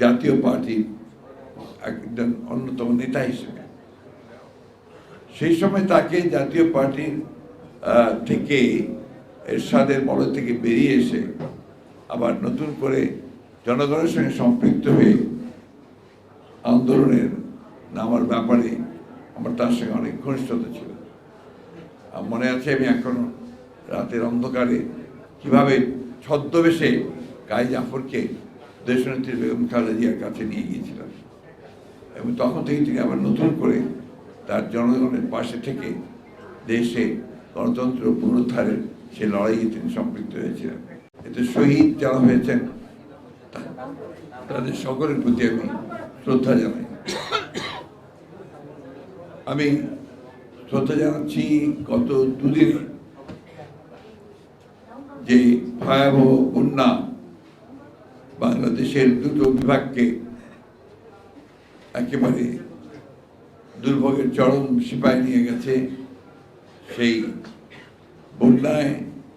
জাতীয় পার্টির একজন অন্যতম নেতা হিসেবে। সেই সময় তাকে জাতীয় পার্টির থেকে এরশাদের বল থেকে বেরিয়ে এসে আবার নতুন করে জনগণের সঙ্গে সম্পৃক্ত হয়ে আন্দোলনের নামার ব্যাপারে আমার তার সঙ্গে অনেক ঘনিষ্ঠতা ছিল। মনে আছে আমি এখনও রাতের অন্ধকারে কীভাবে ছদ্মবেশে গাই জাফরকে দেশনেত্রী বেগম খালেদা জিয়ার কাছে নিয়ে গিয়েছিলাম। এবং তখন থেকে তিনি আবার নতুন করে তার জনগণের পাশে থেকে দেশে গণতন্ত্র পুনরুদ্ধারের সে লড়াইয়ে তিনি সম্পৃক্ত হয়েছিলেন। এতে শহীদ যারা হয়েছেন, তাদের সকলের প্রতি আমি শ্রদ্ধা জানাই। আমি শ্রদ্ধা জানাচ্ছি গত দুদিনে যে ভয়াবহ বন্যা বাংলাদেশের দুটো বিভাগকে একেবারে দুর্ভোগের চরম সিপায় নিয়ে গেছে। সেই বন্যায়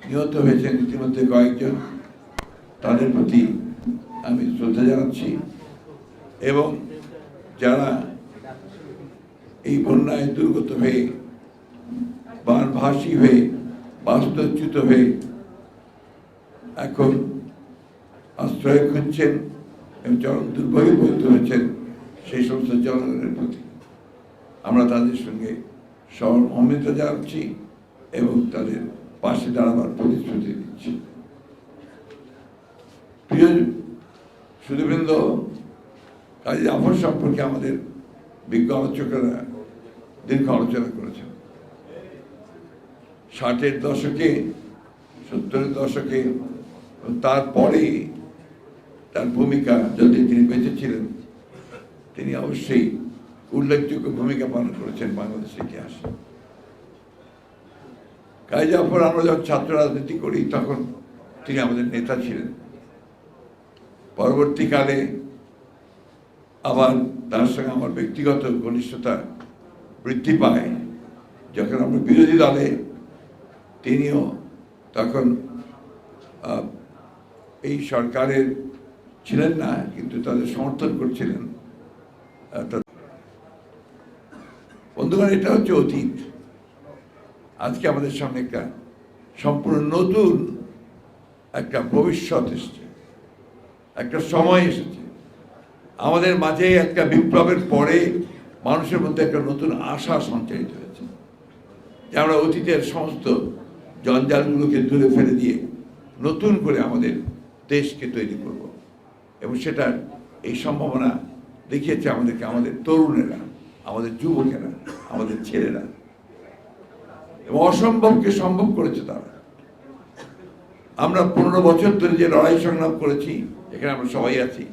নিহত হয়েছেন ইতিমধ্যে কয়েকজন। তাদের প্রতি আমি শ্রদ্ধা জানাচ্ছি এবং যারা এই বন্যায় দুর্গত হয়ে, বানভাসী হয়ে, বাস্তুচ্যুত হয়ে এখন আশ্রয় খুঁজছেন, এবং চরম দুর্ভোগে পরিণত হয়েছেন সেই সমস্ত জনগণের প্রতি। আমরা তাদের সঙ্গে সহমর্মিতা জানাচ্ছি এবং তাদের পাশে দাঁড়াবার প্রতিশ্রুতি দিচ্ছি। প্রিয় সুদীবৃন্দ কাজী জাফর সম্পর্কে আমাদের বিজ্ঞ আলোচকেরা দীর্ঘ আলোচনা করেছেন। ষাটের দশকে, সত্তরের দশকে তারপরে তার ভূমিকা যদি তিনি বেঁচে ছিলেন তিনি অবশ্যই উল্লেখযোগ্য ভূমিকা পালন করেছেন বাংলাদেশের ইতিহাসে। কাজী জাফর আমরা যখন ছাত্র রাজনীতি করি, তখন তিনি আমাদের নেতা ছিলেন। পরবর্তীকালে আবার তার সঙ্গে আমার ব্যক্তিগত ঘনিষ্ঠতা বৃদ্ধি পায়। যখন আমরা বিরোধী দলে, তিনিও তখন এই সরকারের ছিলেন না, কিন্তু তাদের সমর্থন করছিলেন। বন্ধুগণ, এটা হচ্ছে অতীত। আজকে আমাদের সামনে একটা সম্পূর্ণ নতুন একটা ভবিষ্যৎ এসছে। একটা সময় এসেছে। আমাদের মাঝে একটা বিপ্লবের পরে মানুষের মধ্যে একটা নতুন আশা সঞ্চারিত হয়েছে। যে আমরা অতীতের সমস্ত জঞ্জালগুলোকে দূরে ফেলে দিয়ে নতুন করে আমাদের দেশকে তৈরি করব। এবং সেটার এই সম্ভাবনা দেখিয়েছে আমাদেরকে, আমাদের তরুণেরা, আমাদের যুবকেরা, আমাদের ছেলেরা। এবং অসম্ভবকে সম্ভব করেছে তারা। আমরা পনেরো বছর ধরে যে লড়াই সংগ্রাম করেছি, এখানে আমরা সবাই আছি।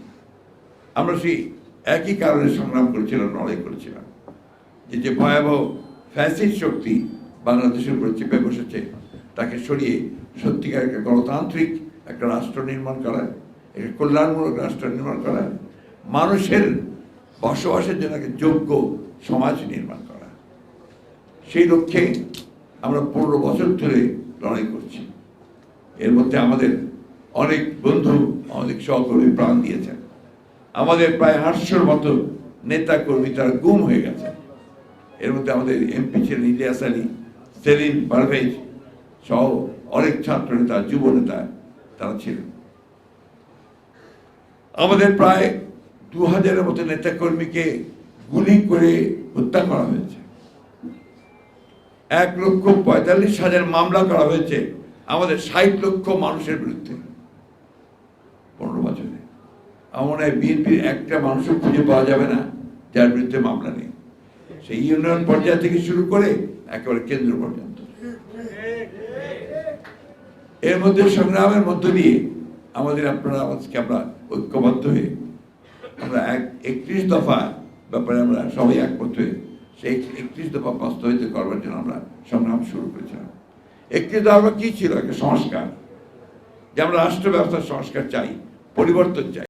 আমরা সেই একই কারণে সংগ্রাম করেছিলাম, লড়াই করেছিলাম। যে যে ভয়াবহ ফ্যাসিড শক্তি বাংলাদেশের উপরে চেপে বসেছে, তাকে সরিয়ে সত্যিকার একটা গণতান্ত্রিক একটা রাষ্ট্র নির্মাণ করা একটা কল্যাণমূলক রাষ্ট্র নির্মাণ করা, মানুষের বসবাসের জন্য যোগ্য সমাজ নির্মাণ করা। সেই লক্ষ্যে আমরা পনেরো বছর ধরে লড়াই করছি। এর মধ্যে আমাদের অনেক বন্ধু অনেক সহকর্মী প্রাণ দিয়েছেন। আমাদের প্রায় আটশোর মতো নেতা কর্মী তারা গুম হয়ে গেছে। এর মধ্যে আমাদের এমপি ছিলেন ইলিয়াস আলী, সেলিম পারভেজ সহ অনেক ছাত্র নেতা যুব নেতা তারা ছিলেন। আমাদের প্রায় দু হাজারের মতো নেতাকর্মীকে গুলি করে হত্যা করা হয়েছে। এক লক্ষ পঁয়তাল্লিশ হাজার মামলা করা হয়েছে আমাদের ষাট লক্ষ মানুষের বিরুদ্ধে পনেরো বছরে। আমার মনে হয় বিএনপির একটা মানুষও খুঁজে পাওয়া যাবে না, যার বিরুদ্ধে মামলা নেই। সেই ইউনিয়ন পর্যায় থেকে শুরু করে একেবারে কেন্দ্র পর্যন্ত। এর মধ্যে সংগ্রামের মধ্য দিয়ে আমাদের আপনারা আজকে আমরা ঐক্যবদ্ধ হয়ে আমরা এক একত্রিশ দফা ব্যাপারে আমরা সবাই একমত হয়ে সেই একত্রিশ দফা বাস্তবায়িত করবার জন্য আমরা সংগ্রাম শুরু করেছিলাম। একত্রিশ দফা কী ছিল? একটা সংস্কার। যে আমরা রাষ্ট্র ব্যবস্থার সংস্কার চাই, পরিবর্তন চাই।